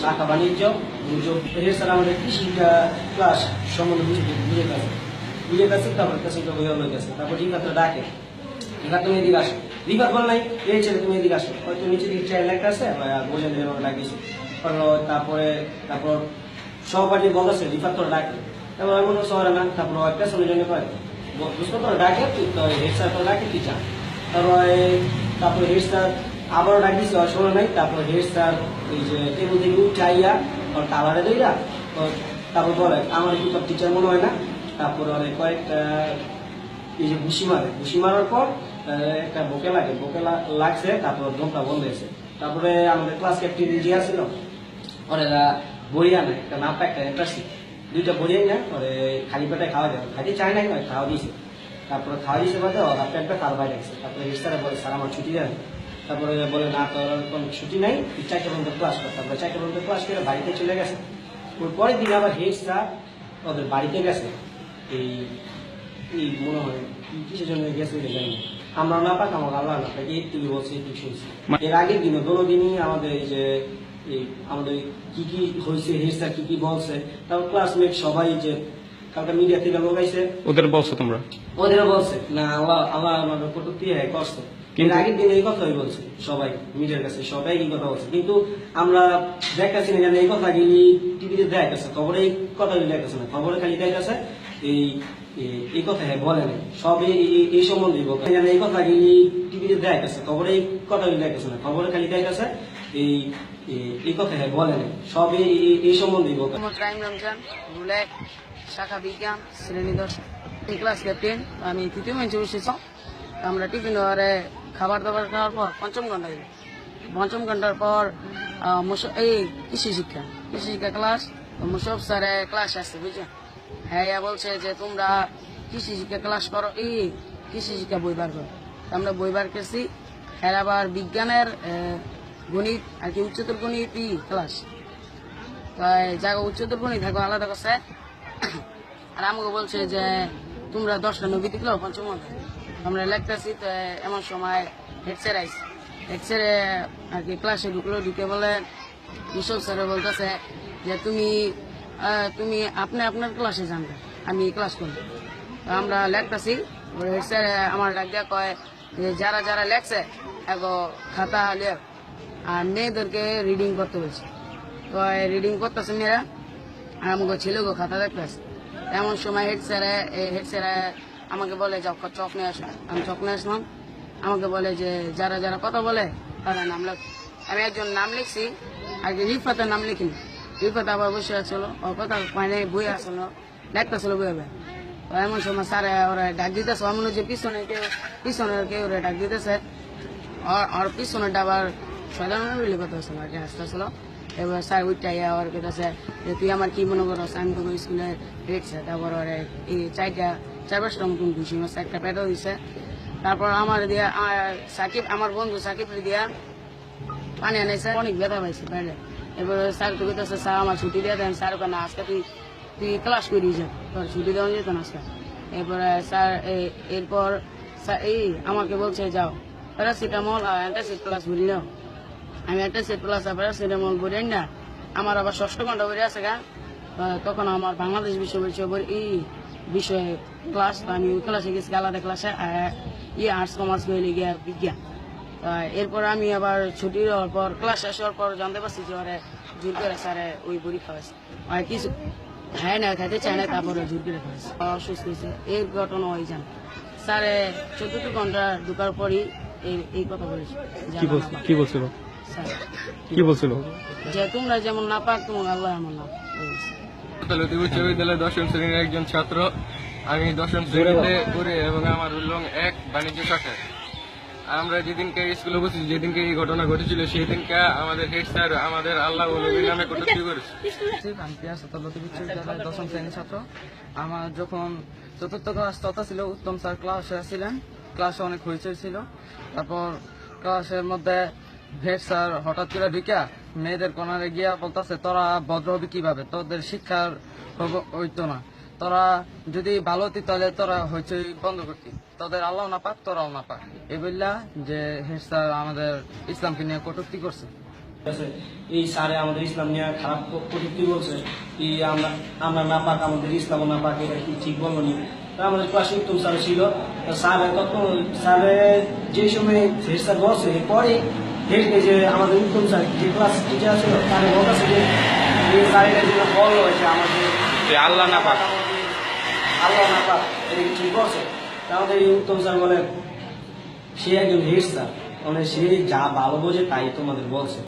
শাখা বাণিজ্য স্যার আমাদের কৃষিটা ক্লাস সম্বন্ধে বুঝে বুঝে গেছে। বুঝে গেছে তারপর কাছে তারপর রিফাত ডাকে। রিফাত তুমি এদিকে আসো। রিফাত বল নাই এই ছেলে তুমি এদিকে আসো। হয়তো নিচে দিকে চাইল্ড একটা আছে বোঝা দিলে তারপরে তারপর সহপাঠী বলতেছে রিফাত তোর ডাকে। তারপর আমি শহরে না তারপর একটা শুনে জন্য পারে বুঝতে তোর ডাকে তুই তো হেড স্যার তোর ডাকে তুই যা তারপরে তারপরে হেড স্যার আবারও ডাকি শোনো নাই? তারপর হেড স্যার এই যে টেবিল থেকে উঠাইয়া ওর তালারে দইরা তারপর বলে, আমার কি তোর টিচার মনে হয় না? তারপর অনেক কয়েকটা, এই যে ঘুষি মারে ঘুষি মারার পর একটা বুকে লাগে, বুকে লাগছে, তারপর দমটা বন্ধ হয়েছে। তারপরে আমাদের ক্লাস ক্যাপ্টেন যে আছিল ওরা বড়িয়া নেয় একটা নাপা একটা এন্টারসি দুইটা বড়িয়াই না ওরে খালি পেটে খাওয়া যাবে খালি চাই নাই, ওই খাওয়া দিয়েছে। তারপরে খাওয়া দিয়েছে বাদে ওরা পেটটা তার বাইরে গেছে তারপরে হেস্টারে বলে স্যার আমার ছুটি দেন। তারপরে বলে না তোর কোনো ছুটি নাই তুই চারটে পর্যন্ত ক্লাস কর। তারপরে চারটে পর্যন্ত ক্লাস করে বাড়িতে চলে গেছে। ওর পরের দিন আবার হেড স্যার ওদের বাড়িতে গেছে। এই এই মনে হয় কিসের জন্য গেছে ওইটা জানি না। আমরা না পাক আমার আল্লাহ না পাক এই তুমি বলছি এই শুনছি। এর আগের দিনে দোনো দিনই আমাদের এই যে এই আমাদের কি কি হয়েছে হেড স্যার কি কি বলছে তারপর ক্লাসমেট সবাই যে কালকে মিডিয়া থেকে লোক ওদের বলছো তোমরা? ওদেরও বলছে। না আল্লাহ আল্লাহ আমাদের কটুক্তি হ্যাঁ কষ্ট কিন্তু আগের দিন এই কথাই বলছে সবাই মিডিয়ার কাছে সবাই এই কথা বলছে। কিন্তু আমরা দেখাচ্ছি না জানি এই কথা গিলি টিভিতে দেখাচ্ছে খবরে এই কথা দেখাচ্ছে না। খবরে খালি দেখাচ্ছে এই এই- এই কথা হ্যাঁ বলে না সব এই সম্বন্ধে বলছে জানি এই কথা গিলি টিভিতে দেখাচ্ছে খবরে এই কথা দেখাচ্ছে না। খবরে খালি দেখাচ্ছে এই এই- এই কথা হ্যাঁ বলে না সব এই সম্বন্ধে রমজান রুলেক শাখা বিজ্ঞান শ্রেণি দশ ক্লাস ক্যাপ্টেন আমি তৃতীয় বেঞ্চে বসেছি। আমরা টিফিন ওয়ারে খাবার দাবার খাওয়ার পর পঞ্চম ঘণ্টা পঞ্চম ঘণ্টার পর এই কৃষি শিক্ষা কৃষি শিক্ষা ক্লাস মুসব স্যারে ক্লাস আসছে বুঝছেন? হ্যাঁ বলছে যে তোমরা কৃষি শিক্ষা ক্লাস করো, এই কৃষি শিক্ষা বই বার করো। আমরা বই বার করছি। হ্যাঁ আবার বিজ্ঞানের গণিত, আর কি উচ্চতর গণিত ক্লাস তাই জায়গা উচ্চতর গণিত থাকো আলাদা করছে আর আমাকে বলছে যে, তোমরা দশটা নবী দিকলো পঞ্চম। আমরা লেখতেছি, তো এমন সময় হেডসের আইস হেডসেরে আর কি ক্লাসে ঢুকলো, ঢুকে বলে মুসল স্যারে বলতেছে যে, তুমি তুমি আপনি আপনার ক্লাসে জানবে আমি ক্লাস করব। আমরা লেখতেছি হেড স্যার আমার ডাক কয় যে, যারা যারা লেখছে, এগো খাতা লিয়ে আর মেয়েদেরকে রিডিং করতে বলছে। তো রিডিং করতেছে মেয়েরা আমাকে ছেলেকে খাতা দেখতেছে এমন সময় হেড স্যারে হেড স্যারে আমাকে বলে, যাও চক নিয়ে আসো আমি চক নিয়ে আসলাম। আমাকে বলে যে, যারা যারা কথা বলে, তারা নাম লেখ আমি একজন নাম লিখছি আর কি রিফাতের নাম লিখিনি। রিফাত আবার বসে আছিল। ওর কথা মানে বই আসলো লেখতেছিল বই হবে এমন সময় স্যারে ওরা ডাক দিতেছে। এমন যে পিছনে কেউ পিছনের কেউ ওরা ডাক দিতেছে। আর- আর পিছনে আবার সাধারণ কথা হচ্ছে আর কি হাসতেছিল এবার স্যার উঠটাই আর কেটেছে যে তুই আমার কি মনে করস? আমি তো স্কুলে রেটছে তারপর ওরে এই চারটা চার পাঁচটা মতন ঘুষি মারছে একটা পেটও দিছে। তারপর আমার দিয়া সাকিব, আমার বন্ধু সাকিব দিয়া পানি আনাইছে, অনেক ব্যথা পাইছে পেটে এবার স্যার তো কইতেছে, স্যার, আমার ছুটি দিয়ে দেন, স্যার ওখানে আজকে তুই তুই ক্লাস করি যা, তোর ছুটি দেওয়া যেত না আজকে। এরপরে স্যার এরপর, স্যার, এই আমাকে বলছে, যাও প্যারাসিটামল আর অ্যান্টাসিড ক্লাস ভরি নাও। আমি একটা সেট প্লাস আপনার প্যারাসিটামল ভরি না আমার আবার ষষ্ঠ ঘণ্টা ভরে আছে গা। তখন আমার বাংলাদেশ বিশ্ববিদ্যালয় এই বিষয়ে ক্লাস আমি ওই ক্লাসে গেছি আলাদা ক্লাসে ইয়ে আর্টস কমার্স হইলে গিয়া বিজ্ঞান। এরপর আমি আবার ছুটি হওয়ার পর ক্লাস শেষ হওয়ার পর জানতে পারছি যে ওরে জোর করে স্যারে ওই বড়ি খাওয়াইছে। আর কিছু হ্যাঁ না খাইতে চায় না, তারপরে জোর করে খাওয়াইছে। অসুস্থ হয়েছে এই ঘটনা ওই জান? স্যারে চতুর্থ ঘণ্টা ঢুকার পরই এই কথা বলেছে কি বলছিল। কি বলছিল? যে তোমরা যেমন না পাক তোমার আল্লাহ এমন না উচ্চ বিদ্যালয়ের দশম শ্রেণির একজন ছাত্র আমি দশম শ্রেণীতে পড়ি এবং আমার উল্লং এক বাণিজ্য শাখায় আমরা যেদিনকে স্কুলে বসেছি যেদিনকে এই ঘটনা ঘটেছিল সেই দিনকে আমাদের হেড স্যার আমাদের আল্লাহ নামে কটূক্তি করেছে। আমি পিয়াস তলতি বিশ্ববিদ্যালয়ের দশম শ্রেণির ছাত্র। আমার যখন চতুর্থ ক্লাস তথা ছিল উত্তম স্যার ক্লাসে ছিলেন। ক্লাসে অনেক হইচই ছিল। তারপর ক্লাসের মধ্যে স্যার, হঠাৎ করে ঢুকিয়া মেয়েদের কোনারে গিয়া বলতেছে, তোরা ভদ্র হবি কীভাবে? তোদের শিক্ষার হইতো না। তোরা যদি ভালো হতি তাহলে তোরা হইচই বন্ধ করতি। তোদের আল্লাহ না পাক তোরাও না পাক। এই বললা যে হেড স্যার আমাদের ইসলামকে নিয়ে কটূক্তি করছে। এই স্যারে আমাদের ইসলাম নিয়ে খারাপ প্রযুক্তি বলছে। এই আমরা আমরা না পাক, আমাদের ইসলাম না পাক, এটা কি ঠিক বলব নি? আমাদের ক্লাসে উত্তম স্যার ছিল। স্যার তখন স্যারে যে সময় হেড স্যার বসে পরে এই যে আমাদের উত্তম স্যার যে ক্লাস টিচার আছে তার বলতেছে যে এই স্যারের জন্য বলল যে আমাদের। আল্লাহ না পাক। আল্লাহ না পাক এটা কি ঠিক আছে তাহলে আমাদের এই উত্তম স্যার বলেন সে একজন হেড স্যার মানে সে যা ভালো বোঝে তাই তোমাদের বলছে।